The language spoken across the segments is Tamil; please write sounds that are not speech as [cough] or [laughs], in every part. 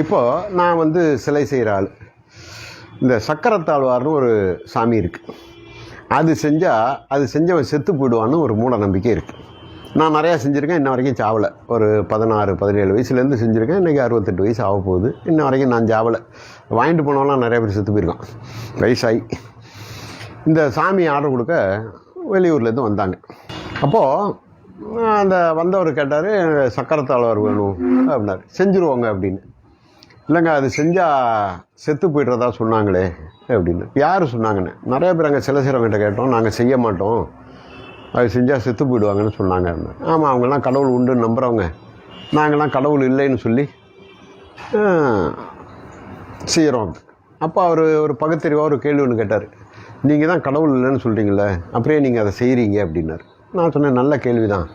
இப்போ நான் வந்து சிலை செய்கிற ஆள். இந்த சக்கரத்தாழ்வார்னு ஒரு சாமி இருக்குது அது செஞ்சால் அது செஞ்சவன் செத்து போயிடுவான்னு ஒரு மூட நம்பிக்கை இருக்குது நான் நிறையா செஞ்சுருக்கேன். இன்ன வரைக்கும் சாவலை. ஒரு பதினாறு பதினேழு வயசுலேருந்து செஞ்சுருக்கேன். இன்றைக்கி அறுபத்தெட்டு வயசு ஆக போகுது. இன்ன வரைக்கும் நான் சாவலை. வாங்கிட்டு போனவங்களாம் நிறைய பேர் செத்து போயிருக்கான். வயசாகி இந்த சாமி ஆர்டர் கொடுக்க வெளியூர்லேருந்து வந்தாங்க. அப்போது அந்த வந்தவர் கேட்டார் சக்கரத்தாழ்வார் வேணும் அப்படின்னாரு. செஞ்சுருவோங்க அப்படின்னு. இல்லைங்க அது செஞ்சால் செத்து போய்ட்றதா சொன்னாங்களே அப்படின்னு. யார் சொன்னாங்கன்னு? நிறைய பேர் அங்கே சில சிறவங்கிட்ட கேட்டோம் நாங்கள் செய்ய மாட்டோம். அது செஞ்சால் செத்து போயிடுவாங்கன்னு சொன்னாங்க. ஆமாம் அவங்கெல்லாம் கடவுள் உண்டுன்னு நம்புகிறவங்க நாங்கள்லாம் கடவுள் இல்லைன்னு சொல்லி செய்கிறோம் அப்போ அவர் ஒரு பகுத்தறிவாக ஒரு கேள்வி ஒன்று கேட்டார். நீங்கள் தான் கடவுள் இல்லைன்னு சொல்கிறீங்களே அப்படியே நீங்கள் அதை செய்கிறீங்க அப்படின்னாரு. நான் சொன்னேன் நல்ல கேள்வி தான்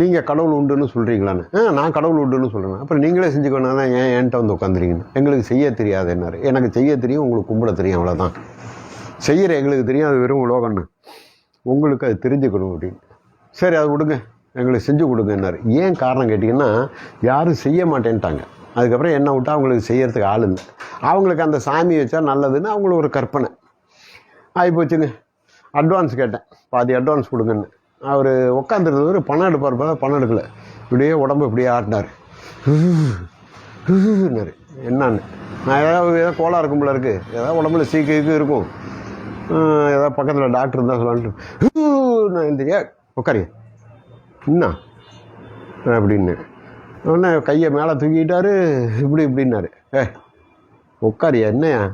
நீங்கள் கடவுள் உண்டுன்னு சொல்கிறீங்களான்னு ஆ நான் கடவுள் உண்டுன்னு சொல்கிறேன் அப்புறம் நீங்களே செஞ்சுக்கணும் தான் ஏன் என்கிட்ட வந்து உட்காந்துருக்கீங்க எங்களுக்கு செய்ய தெரியாது என்னாரு எனக்கு செய்ய தெரியும் உங்களுக்கு கும்பிட தெரியும் அவ்வளோதான் செய்கிற எங்களுக்கு தெரியும் அது வெறும் உலோகம்னு. உங்களுக்கு அது தெரிஞ்சுக்கணும் அப்படின்னு. சரி அது கொடுங்க எங்களுக்கு செஞ்சு கொடுங்க கொடுங்கன்னாரு. ஏன் காரணம் கேட்டிங்கன்னா யாரும் செய்ய மாட்டேன்ட்டாங்க. அதுக்கப்புறம் என்ன விட்டால் அவங்களுக்கு செய்யறதுக்கு ஆள் இல்லை. அவங்களுக்கு அந்த சாமி வச்சா நல்லதுன்னு அவங்களுக்கு ஒரு கற்பனை. ஆகி போச்சுங்க அட்வான்ஸ் கேட்டேன். பாதி அட்வான்ஸ் கொடுங்கன்னு. அவர் உட்காந்துருந்தவர் பணம் எடுப்பார் பார்த்தா பணம் எடுக்கலை. இப்படியே உடம்பு இப்படியே ஆட்டினார். என்னன்னு? நான் ஏதாவது ஏதாவது கோலாக இருக்கும்போல இருக்குது ஏதாவது உடம்புல சீக்கிரம் இருக்கும். ஏதாவது பக்கத்தில் டாக்டர் இருந்தால் சொல்லலான்ட்டு நான் எழுந்திரியா உட்காரி என்ன அப்படின்னு. உடனே கையை மேலே தூக்கிட்டாரு. இப்படி இப்படின்னாரு. ஏ உட்காரியா என்னையா?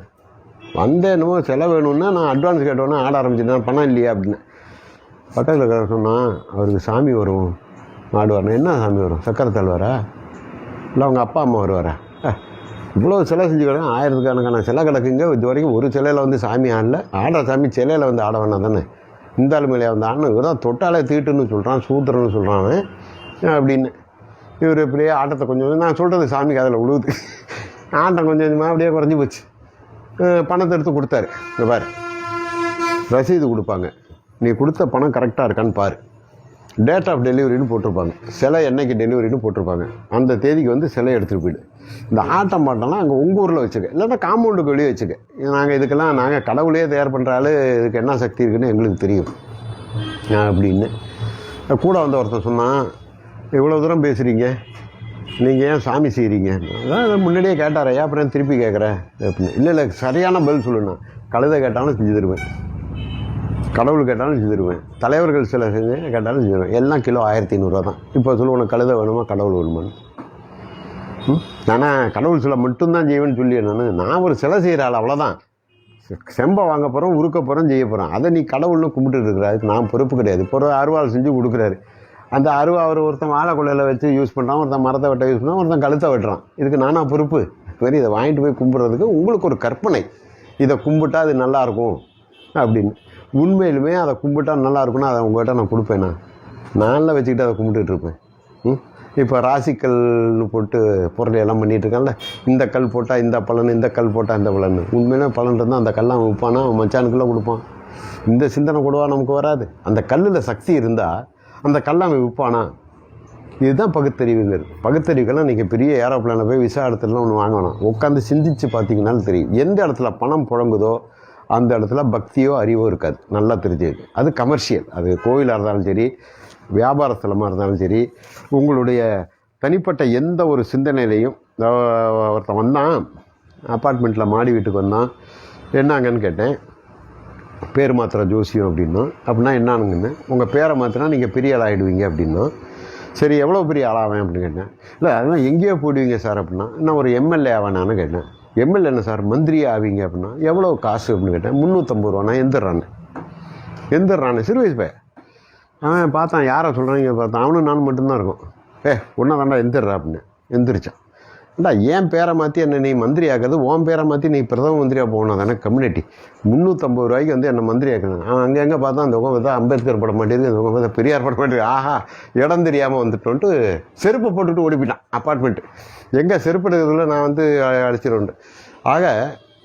வந்தேன் என்னமோ செலவு வேணும்னா நான் அட்வான்ஸ் கேட்டோன்னே ஆட ஆரம்பிச்சிட்டேன் பணம் இல்லையா அப்படின்னு. பட்டத்தில் சொன்னால் அவருக்கு சாமி வரும் ஆடுவார்னா என்ன சாமி வரும்? சக்கரை தள்ளுவாரா இல்லை அவங்க அப்பா அம்மா வருவாரா? இவ்வளோ சிலை செஞ்சு கிடக்கு ஆயிரத்துக்கணக்கான சிலை கிடக்குங்க இது வரைக்கும் ஒரு சிலையில் வந்து சாமி ஆடல. ஆடுற சாமி சிலையில் வந்து ஆட வேணாம் தானே? இந்த ஆளுமையிலே வந்து ஆடணும். இவர் தான் தொட்டாலே தீட்டுன்னு சொல்கிறான் சூத்திரன்னு சொல்கிறான் அவன். அப்படின்னு? இவர் இப்படியே ஆட்டத்தை கொஞ்சம் கொஞ்சம் நான் சொல்கிறது சாமிக்கு அதில் உழுவுது. [laughs] ஆட்டம் கொஞ்சம் கொஞ்சமாக அப்படியே குறைஞ்சி போச்சு. பணத்தை எடுத்து கொடுத்தாரு. இந்த பாரு. ரசீது கொடுப்பாங்க. நீ கொடுத்த பணம் கரெக்டாக இருக்கான்னு பாரு. டேட் ஆஃப் டெலிவரின்னு போட்டிருப்பாங்க. சிலை என்னைக்கு டெலிவரின்னு போட்டிருப்பாங்க. அந்த தேதிக்கு வந்து சிலை எடுத்துகிட்டு போயிடு. இந்த ஆட்டம் பாட்டம்லாம் அங்கே உங்கள் ஊரில் வச்சுக்க. இல்லைன்னா காம்பவுண்டுக்கு வெளியே வச்சுக்க. நாங்கள் இதுக்கெல்லாம் நாங்கள் கடவுளே தயார் பண்ணுற ஆளு இதுக்கு என்ன சக்தி இருக்குன்னு எங்களுக்கு தெரியும். அப்படின்னு. கூட வந்த ஒருத்தன் சொன்னான் இவ்வளோ தூரம் பேசுகிறீங்க நீங்கள் ஏன் சாமி செய்கிறீங்க அதான் முன்னாடியே கேட்டார் ஏன் அப்புறம் திருப்பி கேட்குறேன் அப்படின்னு. இல்லை இல்லை சரியான பதில் சொல்லுண்ணா கழுதை கேட்டாலும் செஞ்சு தருவேன். கடவுள் கேட்டாலும் செஞ்சுருவேன். தலைவர்கள் சில செஞ்சு கேட்டாலும் செஞ்சுருவேன். எல்லாம் கிலோ ஆயிரத்தி ஐநூறுரூவா தான். இப்போ சொல்லுவ உனக்கு கழுத வேணுமா கடவுள் வேணுமான்னு. ம்? ஆனால் கடவுள் சிலை மட்டும்தான் செய்வேன்னு சொல்லி நான். நான் ஒரு சிலை செய்கிற ஆள் அவ்வளோதான் செம்பை வாங்க போகிறோம் உருக்க போகிறோம் செய்ய போகிறோம் அதை நீ கடவுள்னு கும்பிட்டு இருக்கிற அதுக்கு நான் பொறுப்பு கிடையாது. இப்போ ஒரு அருவாள் செஞ்சு கொடுக்குறாரு. அந்த அருவா அவர் ஒருத்தன் வாழை வச்சு யூஸ் பண்ணுறான் ஒருத்தன் மரத்தை வெட்ட யூஸ் பண்ணுறான் ஒருத்தன் கழுத்தை வெட்டுறான். இதுக்கு நானா பொறுப்பு? சரி இதை வாங்கிட்டு போய் கும்பிட்றதுக்கு உங்களுக்கு ஒரு கற்பனை. இதை கும்பிட்டா அது நல்லாயிருக்கும் அப்படின்னு. உண்மையிலுமே அதை கும்பிட்டா நல்லா இருக்கும்னா அதை உங்கள்கிட்ட நான் கொடுப்பேண்ணா நானில் வச்சுக்கிட்டு அதை கும்பிட்டுட்டு இருப்பேன். ம்? இப்போ ராசிக்கல்னு போட்டு பொருளை எல்லாம் பண்ணிட்டு இந்த கல் போட்டால் இந்த பலன் இந்த கல் போட்டால் இந்த பலன். உண்மையிலே பலன் இருந்தால் அந்த கல்லாம் விற்பானா அவன் மச்சானுக்குள்ளே கொடுப்பான். இந்த சிந்தனை கூடவா நமக்கு வராது. அந்த கல்லில் சக்தி இருந்தால் அந்த கல்லை அவன் விற்பானா? இதுதான் பகுத்தறிவுங்கிறது. பகுத்தறிவுக்கெல்லாம் நீங்கள் பெரிய ஏரோப்ளானில் போய் விசா இடத்துலலாம் ஒன்று வாங்கணும். உட்காந்து சிந்திச்சு பார்த்தீங்கன்னாலும் தெரியும். எந்த இடத்துல பணம் புழங்குதோ அந்த இடத்துல பக்தியோ அறிவோ இருக்காது. நல்லா தெரிஞ்சுக்கு அது கமர்ஷியல் அது கோவிலாக இருந்தாலும் சரி வியாபார ஸ்தலமாக இருந்தாலும் சரி உங்களுடைய தனிப்பட்ட எந்த ஒரு சிந்தனையிலையும் ஒருத்தன் வந்தான் அப்பார்ட்மெண்ட்டில் மாடி வீட்டுக்கு வந்தான் என்னங்கன்னு கேட்டேன். பேர் மாத்திர ஜோசியம் அப்படின்னா அப்படின்னா என்னானுங்கன்னு உங்கள் பேரை மாற்றினா நீங்கள் பெரிய ஆள் ஆகிடுவீங்க அப்படின்னா சரி எவ்வளோ பெரிய ஆளாவேன் அப்படின்னு கேட்டேன். இல்லை அதெல்லாம் எங்கேயோ போடுவீங்க சார் அப்படின்னா நான் ஒரு எம்எல்ஏ ஆவேனான்னு கேட்டேன். எம்எல்ஏ என்ன சார் மந்திரி ஆவீங்க அப்படின்னா எவ்வளோ காசு அப்படின்னு கேட்டேன். முந்நூற்றம்பது ரூபா நான் எந்திரான்னு எந்திரான்னு சிறு வயசு பையன். அவன் பார்த்தான் யாரை சொல்கிறாங்க பார்த்தான். அவனும் நான் மட்டும்தான் இருக்கும். ஏ ஒன்றா வேண்டாம் எந்திரா அப்படின்னு. எந்திரிச்சான். அண்டா ஏன் பேரை மாற்றி என்னை நீ மந்திரி ஆக்குது ஓன் பேரை மாற்றி நீ பிரதம மந்திரியாக போகணும். தானே கம்யூனிட்டி முந்நூற்றம்பது ரூபாய்க்கு வந்து என்னை மந்திரி ஆக்கணும் அவன் அங்கே எங்கே பார்த்தா அந்த உங்க பார்த்தா அம்பேத்கர் பட மாட்டேங்குது அந்த உங்க பார்த்தா பெரியார் பட மாட்டேங்குது ஆஹா இடம் தெரியாமல் வந்துட்டோன்ட்டு செருப்பு போட்டுட்டு ஓடி போயிட்டான். அப்பார்ட்மெண்ட்டு எங்கே செருப்பு எடுக்கிறதுல நான் வந்து அடிச்சிடுவேன் ஆக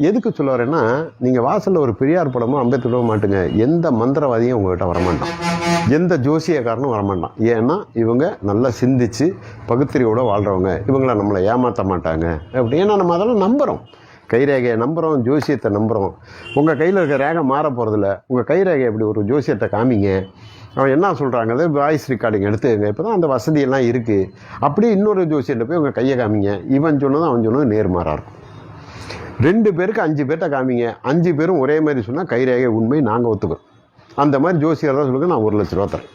எதுக்கு சொல்ல வரேன்னா நீங்கள் வாசலில் ஒரு பெரியார் படமோ அம்பேத்கரோ மாட்டுங்க. எந்த மந்திரவாதியும் உங்கள்கிட்ட வரமாட்டான். எந்த ஜோசியக்காரனும் வரமாட்டான். ஏன்னா இவங்க நல்லா சிந்திச்சு பகுத்தறிவோட வாழ்கிறவங்க இவங்கள நம்மளை ஏமாற்ற மாட்டாங்க. அப்படி. ஏன்னா நம்ம அதெல்லாம் நம்புகிறோம் கைரேகையை நம்புகிறோம் ஜோசியத்தை நம்புகிறோம் உங்கள் கையில் இருக்க ரேகை மாற போகிறதில்ல உங்கள் கைரேகை இப்படி ஒரு ஜோசியத்தை காமிங்க? அவன் என்ன சொல்கிறாங்க அது வாய்ஸ் ரெக்கார்டிங் எடுத்துக்கங்க. இப்போ தான் அந்த வசதியெல்லாம் இருக்குது அப்படியே இன்னொரு ஜோசியர்கிட்ட போய் உங்கள் கையை காமிங்க. இவன் சொன்னதும் அவன் சொன்னதும் நேர்மாறாக இருக்கும். ரெண்டு பேருக்கு அஞ்சு பேர்ட்ட காமிங்க. அஞ்சு பேரும் ஒரே மாதிரி சொன்னால் கைரேகை உண்மை நாங்கள் ஒத்துக்கிறோம். அந்த மாதிரி ஜோசியர் தான் சொல்லுங்க நான் ஒரு லட்ச ரூபா தரேன்.